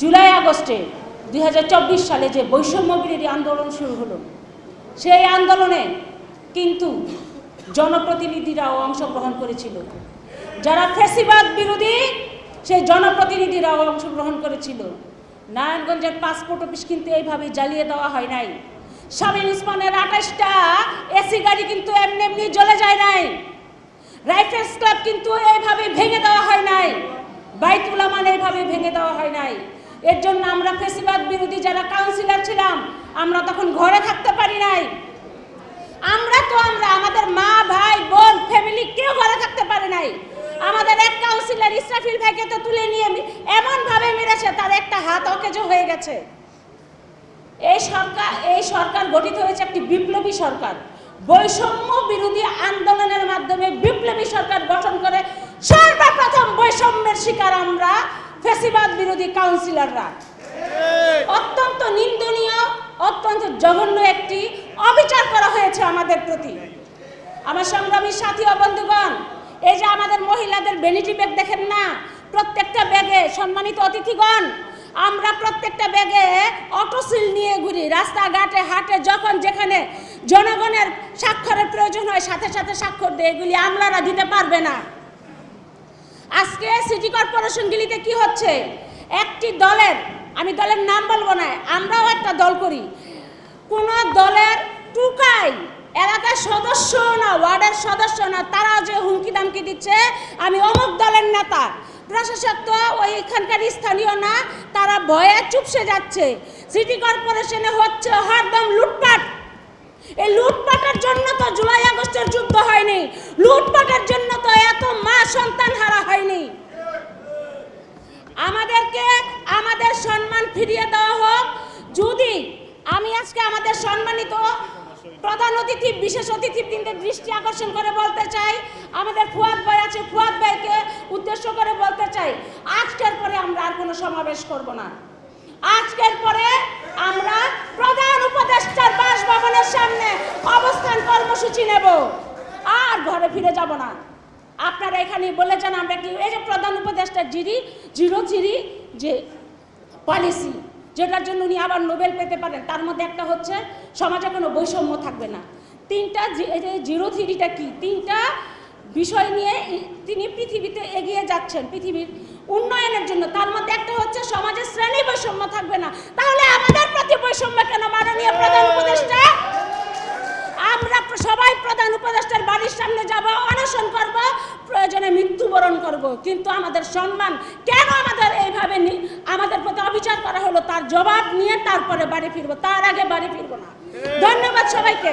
জুলাই আগস্টে দুই হাজার চব্বিশ সালে যে বৈষম্য বিরোধী আন্দোলন শুরু হলো, সেই আন্দোলনে কিন্তু জনপ্রতিনিধিরাও অংশগ্রহণ করেছিল। যারা ফেসিবাদ বিরোধী, সেই জনপ্রতিনিধিরাও অংশগ্রহণ করেছিল। নারায়ণগঞ্জের পাসপোর্ট অফিস কিন্তু এইভাবে জ্বালিয়ে দেওয়া হয় নাই। স্বামী উসমানের আঠাশটা এসি গাড়ি কিন্তু এমনি এমনি জ্বলে যায় নাই। রাইফেলস ক্লাব কিন্তু এইভাবে ভেঙে দেওয়া হয় নাই। বাইতুল আমান এইভাবে ভেঙে দেওয়া হয় নাই। এর জন্য আমরা ফেসিবাদ বিরোধী যারা কাউন্সিলর ছিলাম, আমরা তখন ঘরে থাকতে পারি নাই। আমরা তো আমরা, আমাদের মা, ভাই, বোন ফ্যামিলি কেউ ঘরে থাকতে পারে নাই। আমাদের এক কাউন্সিলর ইসরাফিল ভাইকে তো তুলে নিয়ে এমন ভাবে মেরেছে, তার একটা হাত অকেজো হয়ে গেছে। এই সরকার এই সরকার গঠিত হয়েছে একটি বিপ্লবী সরকার। বৈষম্য বিরোধী আন্দোলনের মাধ্যমে বিপ্লবী সরকার গঠন করে সর্বপ্রথম বৈষম্যের শিকার আমরা ফেসিবাদ বিরোধী কাউন্সিলররা। অত্যন্ত নিন্দনীয় অত্যন্ত জঘন্য একটি অবিচার করা হয়েছে আমাদের প্রতি। আমার সংগ্রামী সাথী ও বন্ধুগণ এই যে আমাদের মহিলাদের ভ্যানিটি ব্যাগ দেখেন না প্রত্যেকটা ব্যাগে সম্মানিত অতিথিগণ আমরা প্রত্যেকটা ব্যাগে অটোসিল নিয়ে ঘুরি রাস্তাঘাটে হাটে যখন যেখানে জনগণের স্বাক্ষরের প্রয়োজন হয় সাথে সাথে স্বাক্ষর দিয়ে এগুলি আমলারা দিতে পারবে না। আজকে সিটি কর্পোরেশনগুলিতে কি হচ্ছে? একটি দলের, আমি দলের নাম বলব না, আমরাও একটা দল করি। কোন দলের টুকাই এলাকার সদস্য না, ওয়ার্ডের সদস্য না তারা যে হুমকি দামকি দিচ্ছে, আমি অমুক দলের নেতা। প্রশাসক তো ওই এখানকার স্থানীয় না, তারা ভয়ে চুপসে যাচ্ছে। সিটি কর্পোরেশনে হচ্ছে হরদম লুটপাট। এই লুটপাটের জন্য তো জুলাই আগস্টের যুদ্ধ হয়নি। লুটপাটের জন্য তো এত মা সন্তান হারা হয়নি। আমাদেরকে আমাদের সম্মান ফিরিয়ে দেওয়া হোক। যদি আমি আজকে আমাদের সম্মানিত প্রধান অতিথি, বিশেষ অতিথিবৃন্দের দৃষ্টি আকর্ষণ করে বলতে চাই, আমাদের ফুয়াদ ভাই আছে, ফুয়াদ ভাইকে উদ্দেশ্য করে বলতে চাই, আজকের পরে আমরা আর কোনো সমাবেশ করব না। আজকের পরে আমরা প্রধান উপদেষ্টার বাসভবনের কর্মসূচি নেব। আর ঘরে ফিরে যাব না। আপনারা এখানে বলে যান আমরা কি এই যে প্রধান উপদেষ্টার জিরি, জিরো থ্রি যে পলিসি যেটার জন্য উনি আবার নোবেল পেতে পারেন, তার মধ্যে একটা হচ্ছে সমাজে কোনো বৈষম্য থাকবে না। তিনটা জিরো থ্রিটা কি? তিনটা বিষয় নিয়ে তিনি পৃথিবীতে এগিয়ে যাচ্ছেন, পৃথিবীর উন্নয়নের জন্য। তার মধ্যে একটা হচ্ছে সমাজে শ্রেণি বৈষম্য থাকবে না। তাহলে আমাদের প্রতি বৈষম্য কেন মাননীয় প্রধান উপদেষ্টা আমরা প্র- সবাই প্রধান উপদেষ্টার বাড়ির সামনে যাব অনশন করব প্রয়োজনে মৃত্যুবরণ করব। কিন্তু আমাদের সম্মান কেন আমাদের এইভাবে আমাদের প্রতি অবিচার করা হলো? তার জবাব নিয়ে তারপরে বাড়ি ফিরবো। তার আগে বাড়ি ফিরবো না। ধন্যবাদ সবাইকে।